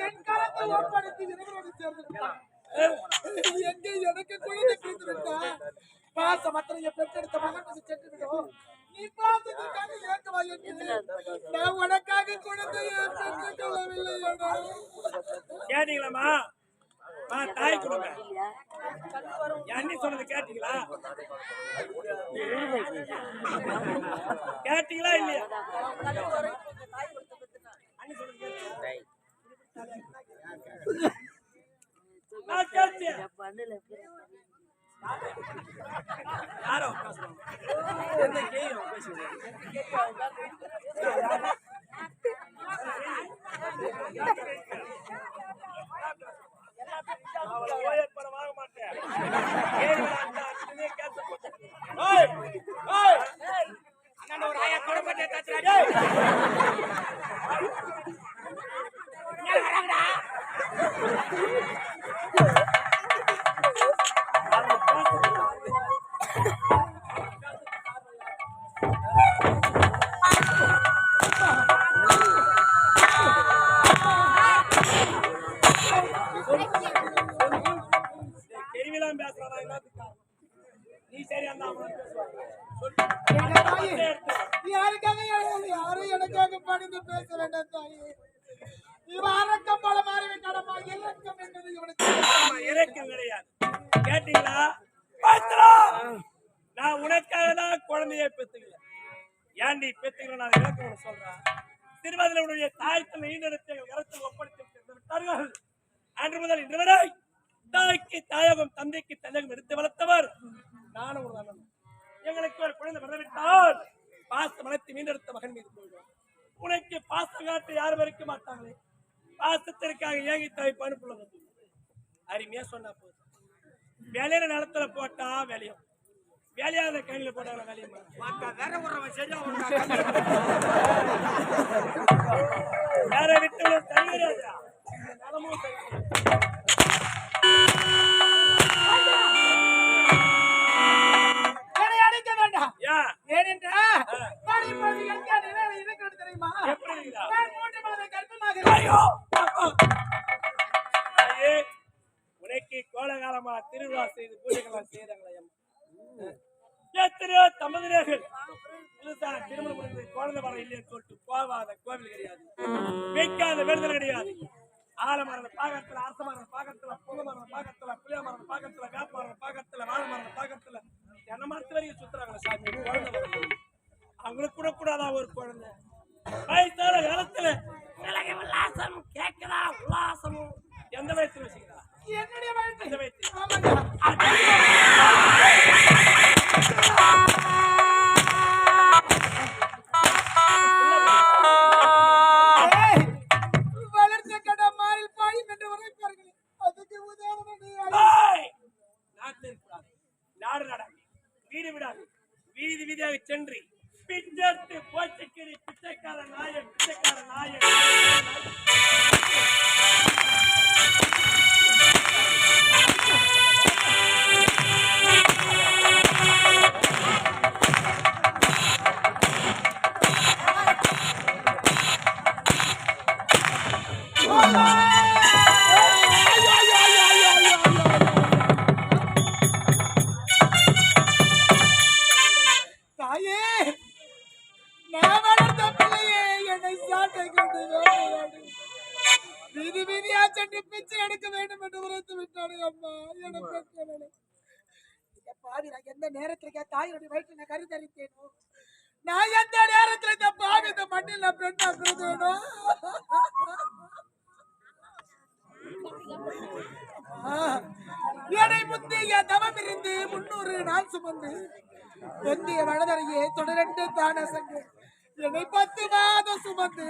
என் காலத்தை ஒப்படைத்து இறைவனோடு சேர்ந்து எங்கே எனக்கு குழந்தை பிறந்து விட்டா பாசமற்ற என் பெற்றெடுத்த மகன் சென்று விடும் நீ பாசத்திற்காக ஏற்கவா என்று நான் உனக்காக குழந்தையை பெற்றுக் கொள்ளவில்லையடா தாய் கொடுங்க. என் சொன்னது கேட்டீங்களா? கேட்டீங்களா இல்லையா? அண்ணி சொன்னது யாரோ பேசுறாங்க? கேயும் பேசுறீங்க? ஓயர் பண்ண வாங்க மாட்டேன். அரக்கம் போல என்பது இவனுக்கு இறக்கம் கிடையாது கேட்டீங்களா நான் உனக்காக தான் குழந்தையை பெத்துக்கல ஏன்டி பெத்துக்கல நான் இறக்கம் சொல்றேன் திருமதில உன்னுடைய தாய்த்தல் ஒப்படைத்து விட்டார்கள் அன்று முதல் இன்று வரை தாய்க்கு தாயகம் தந்தைக்கு தந்தையம் எடுத்து வளர்த்தவர் நானும் ஒரு அண்ணன் எங்களுக்கு ஒரு குழந்தை வரவிட்டால் பாச வளர்த்து மீண்டெடுத்த மகன் மீது போயிடுவார் உனக்கு பாசம் காட்ட யாரும் இருக்க மாட்டாங்களே. பாசத்திற்காக ஏங்கி தாய் பணுப்புள்ள வந்து அருமையா சொன்னா போதும். வேலையில நிலத்துல போட்டா வேலையும். வேலையாத கையில போட்டாங்க வேலையும் வேற விட்டு தருகிறாரா நிலமும் சரி. உனக்கு கோலகாலமா திருவிழா செய்து பூஜைகள்லாம் செய்யறாங்களே. எத்தனையோ தம்பதியர்கள் திருமணம் முடிந்து குழந்தை வர இல்லைன்னு சொல்லிட்டு போவாத கோவில் கிடையாது. வைக்காத விடுதல் கிடையாது. ஆலமரம் பாகத்துல அரச மரம் பாகத்துல புங்க மரம் பாகத்துல புளிய மரம் பாகத்துல வேப்ப மரம் பாகத்துல வாழை மரம் பாகத்துல. தென்னை மரத்து வரைக்கும் சுத்துறாங்களே சாமி. குழந்தை. அவங்களுக்கு கூட கூடாதா ஒரு குழந்தை? வயசான காலத்துல விலகி உல்லாசம் கேட்குதா உல்லாசமும் எந்த வயசுல வச்சுக்கிறா என்னுடைய வயசு! நாட்டில் இருக்கக்கூடாது. நாடு நாடாது. வீடு விடாது. வீதி வீதியாக சென்று பிச்சை எடுக்க வேண்டும் என்று உரைத்து விட்டாடு அம்மா. இந்த பாவி நான் எந்த நேரத்துல என் தாயினுடைய வயிற்று நான் கருத்தரித்தேனோ நான் எந்த நேரத்துல இந்த பாவி இந்த மண்ணில் நான் என்னை முத்திய தவம் இருந்து முன்னூறு நாள் சுமந்து வெந்திய வளதரையே தொடரண்டு தான சங்கு என்னை பத்து மாதம் சுமந்து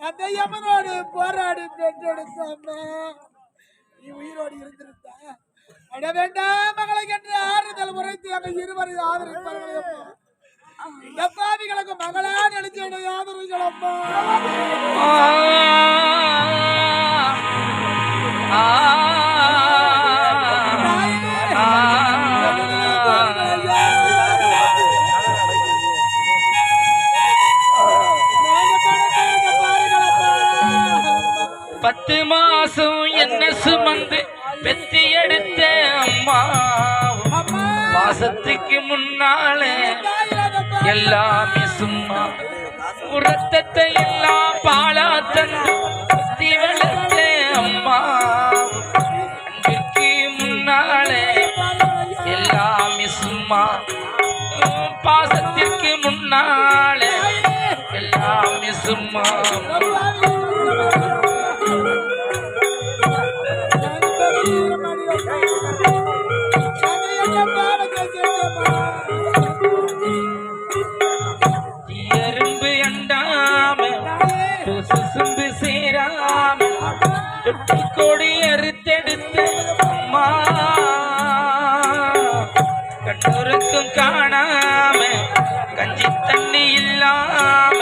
அந்த யமனோடு போராடி பெற்றெடுத்த அம்மா நீ உயிரோடு இருந்திருந்தா அட வேண்டாம் மகளை என்று ஆறுதல் உரைத்து எங்கள் இருவரை ஆதரிப்பார்கள் இந்த பாவிகளுக்கு மகளா நினைச்சு என்னை ஆதரிங்கள் ஆ பத்து மாசம் என்ன சுமந்து பெத்தி எடுத்த அம்மா. மாசத்துக்கு முன்னால எல்லாமே சும்மா. உரத்தத்தை எல்லாம் பாலா தந்து பெத்தி வளர்த்த அம்மா. அன்பிற்கு முன்னால எல்லாமே சும்மா. பாசத்திற்கு முன்னாலே எல்லாமே சும்மா. எறும்பு அண்டாம சுசும்பு சேராம தொட்டி கொடி அறுத்தெடுத்த அம்மா கண்ணூருக்கும் காணாம கஞ்சி தண்ணி இல்லாம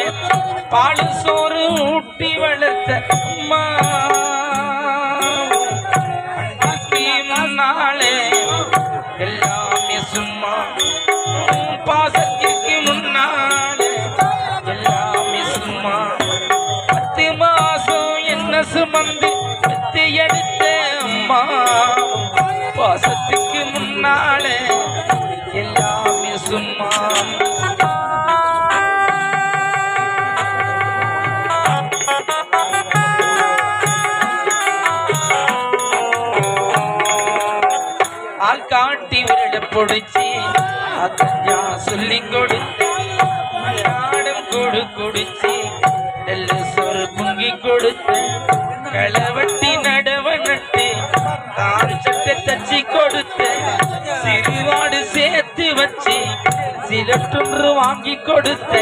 சோறு ஊட்டி வளர்த்த அம்மா சுமந்து பத்து எடுத்த அம்மா. பாசத்துக்கு முன்னாலே எல்லாமே சும்மா. ஆள் காட்டி விரட பொடிச்சு அக்கஞ்சா சொல்லி கொடுத்து நாடம் கொடு குடிச்சு நெல்ல சோறு பொங்கி கொடுத்து களவட்டி நடவ நட்டு கால் சட்டை தச்சு கொடுத்து சிறுவாடு சேர்த்து வச்சு சிலற்றொன்று வாங்கி கொடுத்து.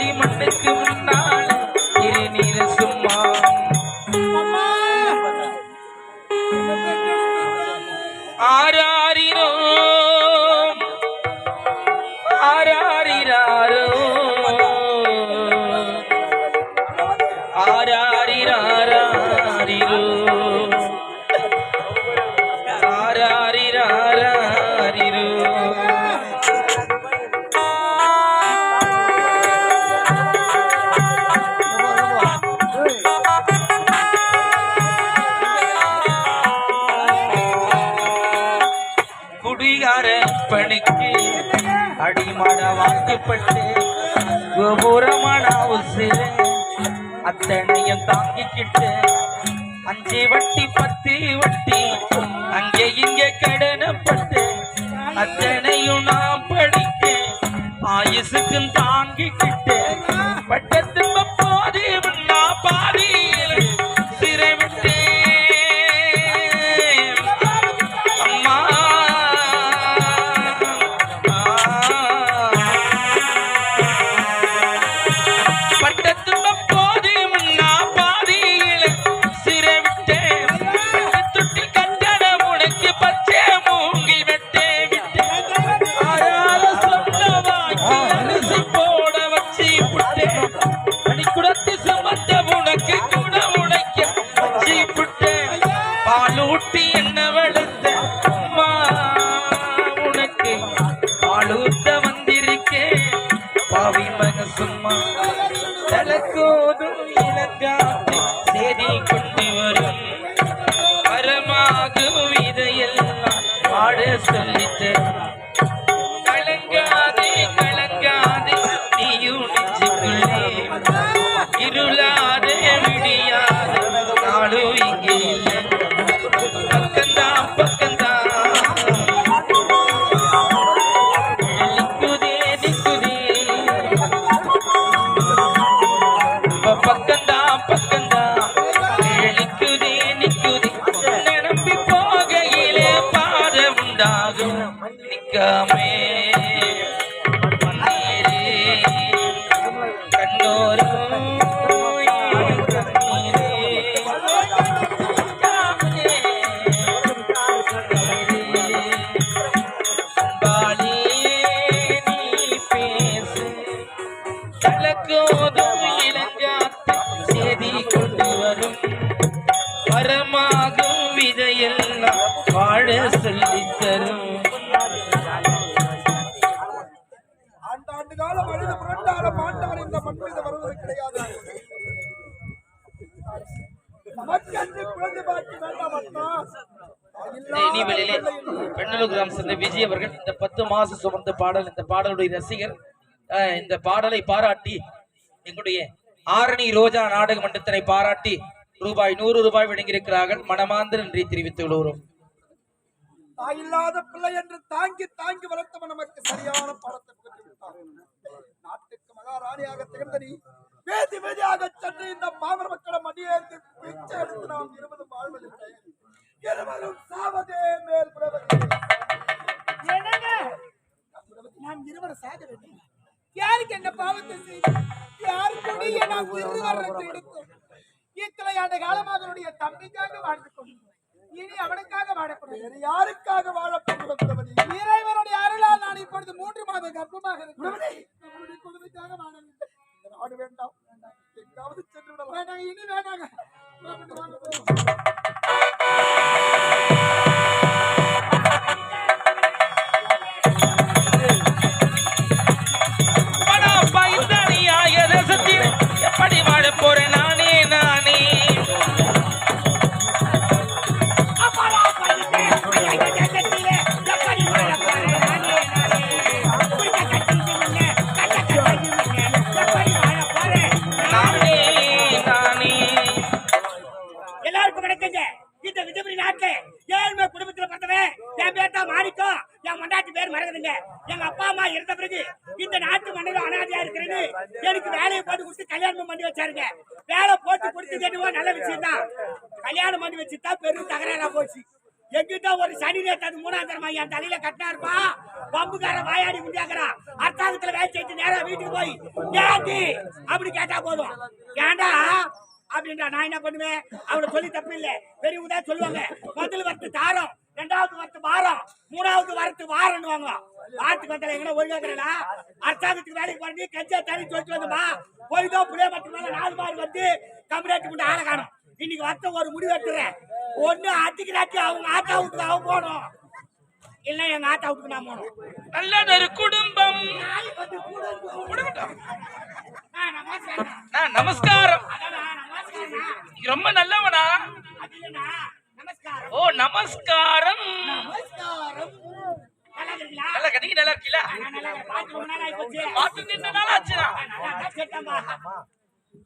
காலடி மண்ணுக்கு குடிகார பணிக்கு அடிமட வாக்கப்பட்டு கோபுரமான உசிர அத்தனையும் தாங்கிக்கிட்டு அஞ்சு வட்டி பத்து வட்டி அங்கே இங்கே கடனப்பட்டு அத்தனையும் நான் படிக்க ஆயுசுக்கும் தாங்கிக்கிட்டு பட்டத்து sweet பத்து மாசம் சுமந்த பாடல் இந்த பாடலுடைய ரசிகர் இந்த பாடலை பாராட்டி எங்களுடைய ஆரணி ரோஜா நாடக மன்றத்தினை பாராட்டி ரூபாய் நூறு ரூபாய் வழங்கியிருக்கிறார்கள். மனமாந்திர நன்றி தெரிவித்துக் கொள்கிறோம். தாயில்லாத பிள்ளை என்று தாங்கி தாங்கி வளர்த்தவன் நமக்கு சரியான பாடத்தை நாட்டுக்கு மகாராணியாக திகழ்ந்தனி வேதி வேதியாக சென்று இந்த பாமர மக்களை மடியேந்து பிச்சை எடுத்து நாம் இருவரும் வாழ்வதில்லை இருவரும் சாவதே மேல் புலவதி நாம் இருவரும் சாக வேண்டும். யாருக்கு என்ன பாவத்தை செய்து யார் கொடிய நாம் இருவரத்தை எடுத்தோம் இத்தனை ஆண்டு காலமாக அவனுடைய தம்பிக்காக வாழ்ந்து கொண்டிருந்தோம் இனி அவனுக்காக வேறு யாருக்காக வாழப்படுவது இறைவனுடைய அருளால் நான் இப்பொழுது மூன்று மாத கர்ப்பமாக இருக்கிறேன். நம்முடைய குழந்தைக்காக வாழ வேண்டும். நாடு வேண்டாம். எங்காவது சென்று விடலாம். வேண்டாம் இனி வேண்டாங்க. இல்ல பெரியவங்க தான் சொல்லுவாங்க. முதல் வரத்து தாரம் ரெண்டாவது வரத்து வாரம் மூணாவது வரத்து வாரம்னுவாங்க வாரத்துக்கு வந்தால எங்கன்னா ஒழுங்காக்கிறா அரசாங்கத்துக்கு வேலைக்கு பண்ணி கஞ்சா தண்ணி சொல்லிட்டு வந்தோமா? போய்தோ புளிய மரத்துக்கு மேல நாலு மாறு வந்து கம்பெனிட்டு கொண்டு ஆளை காணும். இன்னைக்கு வத்த ஒரு முடிவு எடுத்துறேன் ஒண்ணு அத்திக்கிறாச்சி அவங்க ஆத்தா வீட்டுக்கு அவன் போகணும். இல்ல எங்க ஆத்தா வீட்டுக்கு நான் போகணும். நல்லதொரு குடும்பம். நமஸ்காரம். ரொம்ப நல்லவனா? ஓ நமஸ்காரம். நமஸ்காரம். நல்லா இருக்கீங்களா நல்லா இருக்கீங்களா. பார்த்து நின்று நாள்.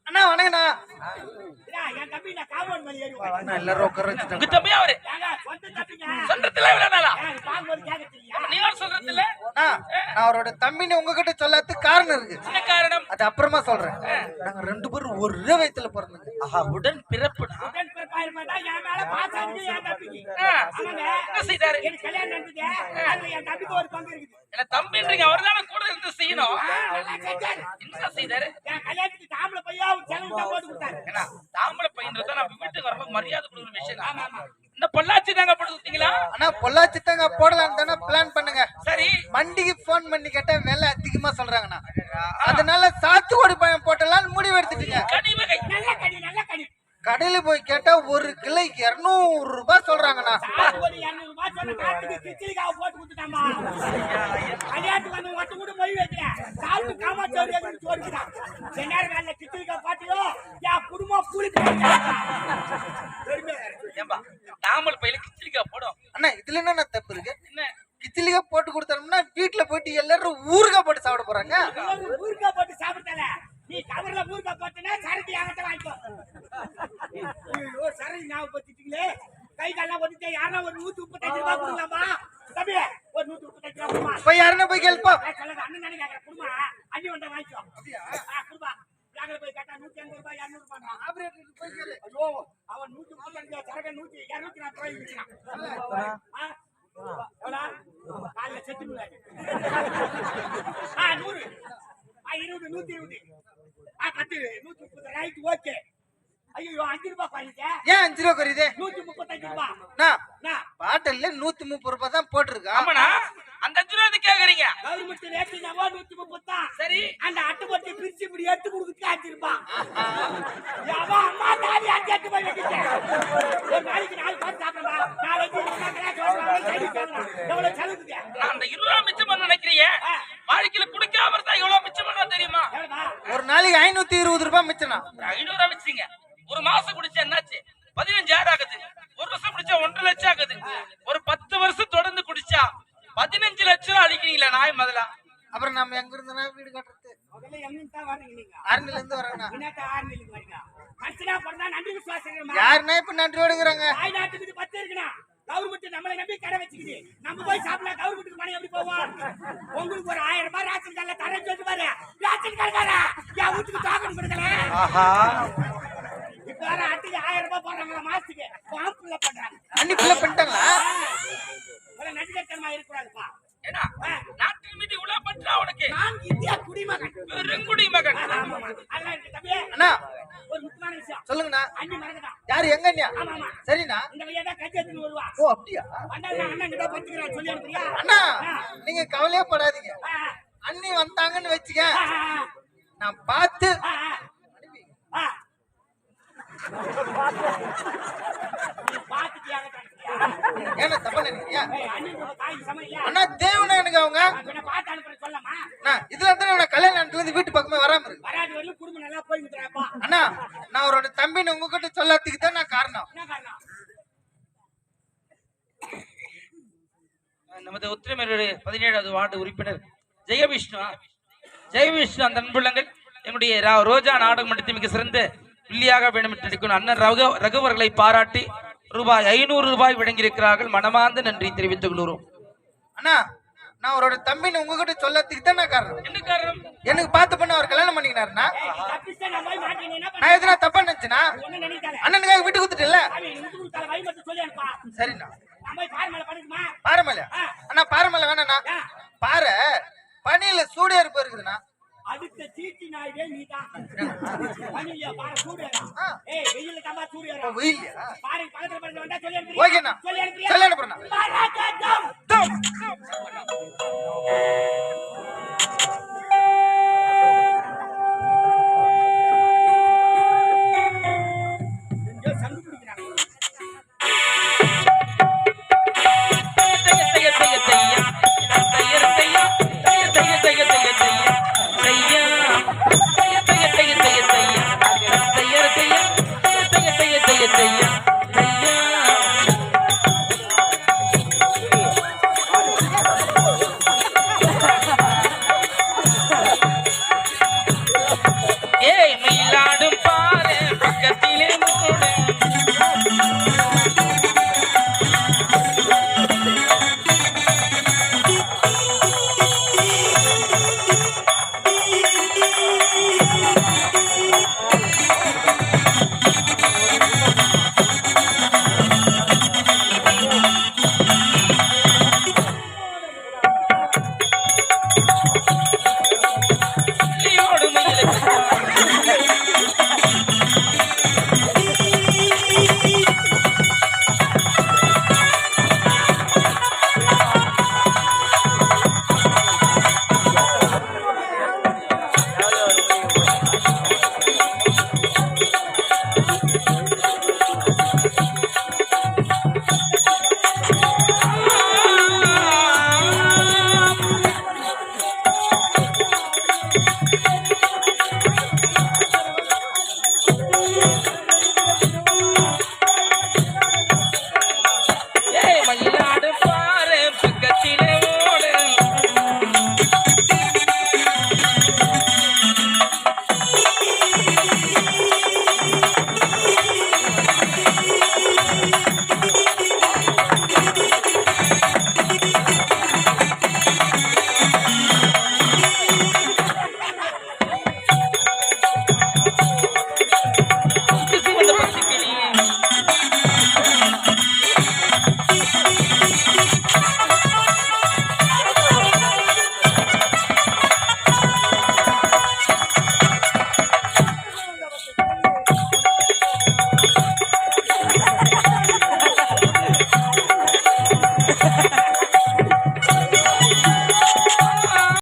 அண்ணா வணக்கண்ணா இதா, என் தம்பி நான் காம்பவுண்ட் மேல ஏறி உட்கார்ந்து. எல்லாரும் உட்கார வச்சுட்டாங்க. உங்க தம்பி அவரு. சொந்தத்துல இவ்வளவு நாளா? நீ சொல்றதுல. நான் அவரோட தம்பின்னு உங்ககிட்ட சொல்லாததுக்கு காரணம் இருக்கு. என்ன காரணம்? அது அப்புறமா சொல்றேன். நாங்க ரெண்டு பேரும் ஒரே வயத்துல பிறந்தோங்க. ஆஹா உடன் பிறப்பா தம்பின்றீங்க அவர் தானே கூட இருந்து செய்யணும். என்ன செய்தாரு? கல்யாணத்துக்கு தாம்பளை பையா செலவு போட்டு கொடுத்தாரு. ஏன்னா தாம்பளை பையன்றத நம்ம வீட்டுக்கு வரும்போது மரியாதை கொடுக்குற விஷயம். தான். இந்த பொள்ளாச்சி தாங்க போட்டு கொடுத்தீங்களா? அண்ணா பொள்ளாச்சி தாங்க போடலாம் தானே பிளான் பண்ணுங்க. சரி. மண்டிக்கு போன் பண்ணி கேட்டா விலை அதிகமா சொல்றாங்கண்ணா. அதனால சாத்துக்குடி பழம் போட்டலாம்னு முடிவு எடுத்துட்டீங்க கனி வகை. நல்ல கனி, நல்ல கனி. கடையில போய் கேட்டா ஒரு கிலோ இருநூறு ரூபாய் சொல்றாங்கண்ணா. சாத்துக்குடி 200 ரூபாய் சொன்ன காத்துக்கு கிச்சிலிக்காவை போட்டு கொடுத்துட்டாம்மா. கல்யாணத்துக்கு வந்து ஒட்டு கூட மொய் வைக்கிறேன். சாப்பிட்டு காமாட்சியோர் எதுக்கு சோறுக்குதான். என் நேரம் வேலை கிச்சிலிக்காய் பாத்தியோ, என் குடும்பம் கூலிக்கு ஏம்பா தாம்பளை பையில கிச்சிலிக்கா போடும் அண்ணா இதுல என்ன தப்பு இருக்கு? என்ன? கிச்சிலிக்கா போட்டு கொடுத்தோம்னா வீட்டுல போயிட்டு எல்லாரும் ஊறுகாய் போட்டு சாப்பிட போறாங்க. ஊறுகாய் போட்டு சாப்பிட்டல நீ கவர்ல ஊறுகாய் போட்டுனா சரக்கு என்கிட்ட வாங்கிக்கோ. ஐயோ சரக்கு ஞாபகம் பத்திட்டீங்களே கை கால்லாம் ஒட்டிட்டு யாரா ஒரு நூத்தி முப்பத்தஞ்சு ரூபாய் கொடுங்களாமா தம்பி ஒரு நூத்தி முப்பத்தஞ்சு ரூபாய் போய் யாருன்னா போய் கேள்ப்பா ஏய், சொல்லாத, அண்ணன் தானே கேக்குறேன். குடுமா. அண்ணி வந்தா வாங்கிக்கோ. ஆ, குடுமா. பேங்க்ல போய் கேட்டா நூத்தி எண்பது ரூபாய், இருநூறு ரூபாய்ன்றான். ஐயோ, அவன் நூத்தி முப்பத்தஞ்சு, சரக்கு நூத்தி, இருநூத்தி நாற்பது ரூபாய்க்கு விக்கிறான். ஆ? எவ்வளோ? செத்து விடாது ஆ நூறு ஆ இருபது நூத்தி இருபது ஆ பத்து நூத்தி முப்பது ரைட் ஓகே ஐயோ அஞ்சு ரூபாய் பாருங்க ஏன் அஞ்சு ரூபா குறையுது நூத்தி முப்பத்தஞ்சு ரூபாய் அண்ணா, என்ன பாட்டில்ல நூத்தி முப்பது ரூபாய் தான் போட்டிருக்கா. ஆமாண்ணா. அந்த அஞ்சு ரூபா கேக்குறீங்க? கவர்மெண்ட் ரேட்டு என்னவோ நூத்தி முப்பத்தான் சரி. அந்த அட்டைப்பட்டி பிரிச்சு இப்படி எடுத்து கொடுத்து ரூபாய் எவன் அம்மா தாலி அஞ்சு எட்டு போய் வெட்டிட்டேன் ஒரு நாளைக்கு நாலு பேர் சாப்பிடலாம் நாளைக்கு. எவ்வளவு செலவுக்குது நான் அந்த இருபது ரூபா மிச்சம் பண்ண நினைக்கிறீங்க. வாழ்க்கையில குடிக்காம இருந்தா எவ்வளவு மிச்சம் பண்ணா தெரியுமா? ஒரு நாளைக்கு ஐநூத்தி இருபது ரூபாய் மிச்சனா ஒரு ஐநூறு ரூபா வச்சுங்க ஒரு மாசம் குடிச்சா என்னாச்சு? பதினஞ்சாயிரம் ஆகுது. ஒரு வருஷம் குடிச்சா ஒன்றரை லட்சம் ஆகுது. ஒரு பத்து வருஷம் தொடர்ந்து குடிச்சா பதினஞ்சு லட்சம் அடிக்கிறீங்களா நாய் முதல்ல? அப்புறம் நம்ம எங்க இருந்தனா வீடு கட்டுறது. வர்றீங்க ஆர்மில இருந்து இருக்கணுமா? யாருன்னா இப்ப நன்றி இது பத்து இருக்குண்ணா. கவர்மெண்ட் நம்மளை நம்பி கடை வச்சுக்குது. நம்ம போய் சாப்பிடலாம். கவர்மெண்ட்டுக்கு மணி எப்படி போவோம்? உங்களுக்கு ஒரு ஆயிரம் ரூபாய் ரேஷன் கார்டுல தரேன்னு சொல்லிட்டு பாரு. ரேஷன் கார்டு என் வீட்டுக்கு டோக்கன் கொடுக்கல. வேற அட்டுக்கு ஆயிரம் ரூபாய் போடுறாங்களா மாசத்துக்கு? பாம்புல பண்றாங்க. அன்னி பிள்ளை பண்ணிட்டாங்களா? இவ்வளவு நடிகத்தனமா இருக்கக்கூடாதுப்பா. ஏன்னா நாட்டின் மீது இவ்வளவு பற்றா உனக்கு? நான் இந்தியா குடிமகன். அண்ணா. ஒரு முக்கியமான விஷயம். சொல்லுங்கண்ணா. அண்ணி யாரு எங்க அண்ணியா? ஆமா ஆமா. சரிண்ணா. இந்த வழியா தான் கட்சி எடுத்துன்னு வருவா. ஓ அப்படியா? நான் அண்ணன் கிட்ட சொல்லி அனுப்புறியா? அண்ணா நீங்க கவலையே படாதீங்க. அண்ணி வந்தாங்கன்னு வச்சுக்க. நான் பார்த்து ஆ, ஆ, ஆ. ஏன்னா தப்பா நினைக்கிறியா அண்ணி தேவனா எனக்கு அவங்க? இதுல தானே நான் ஆனதுல இருந்து வீட்டு பக்கமே வராம இருக்கு வராது வரையிலும் குடும்பம் நல்லா போய்கிட்டுறாப்பா. அண்ணா நான் அவரோட தம்பின்னு உங்ககிட்ட சொல்லாததுக்கு தான் நான் காரணம். என்ன காரணம்? நமது உத்திரமேருடைய பதினேழாவது வார்டு உறுப்பினர் ஜெயவிஷ்ணு. ஜெயவிஷ்ணு அந்த அன்புள்ளங்கள் என்னுடைய ரா- ரோஜா நாடக மன்றத்தில் மிக சிறந்த புள்ளியாக வேண்டும் என்று நினைக்கும் அண்ணன் ரகு ரகுவர்களை பாராட்டி ரூபாய் ஐநூறு ரூபாய் வழங்கியிருக்கிறார்கள். மனமார்ந்த நன்றி தெரிவித்துக் கொள்கிறோம். அண்ணா நான் அவரோட தம்பின்னு உங்ககிட்ட சொல்லாததுக்கு தான் நான் காரணம்? என்ன காரணம்? எனக்கு பார்த்து பண்ண அவர் கல்யாணம் பண்ணிக்கினாருண்ணா. நான் எதுனா தப்பா நினைச்சேனா. அண்ணனுக்காக வீட்டு கொடுத்துட்டேன்ல. சரிண்ணா. நான் போய் பாரு மேல படுக்குமா? பாறைமலை ஆ. அண்ணா பாறைமலை வேணாண்ணா. பாறை பனியில சூடியா இருப்பு இருக்குதுண்ணா அடுத்த சீட்டி நாயுடே நீ தான் மணியா பாரு சூரியரா ஏய் வெயில கம்பா சூரியரா வெயில் பாரு பக்கத்துல படுத்து வந்தா சொல்லி அனுப்புறியா சொல்லி அனுப்புறியா சொல்லி அனுப்புறேன்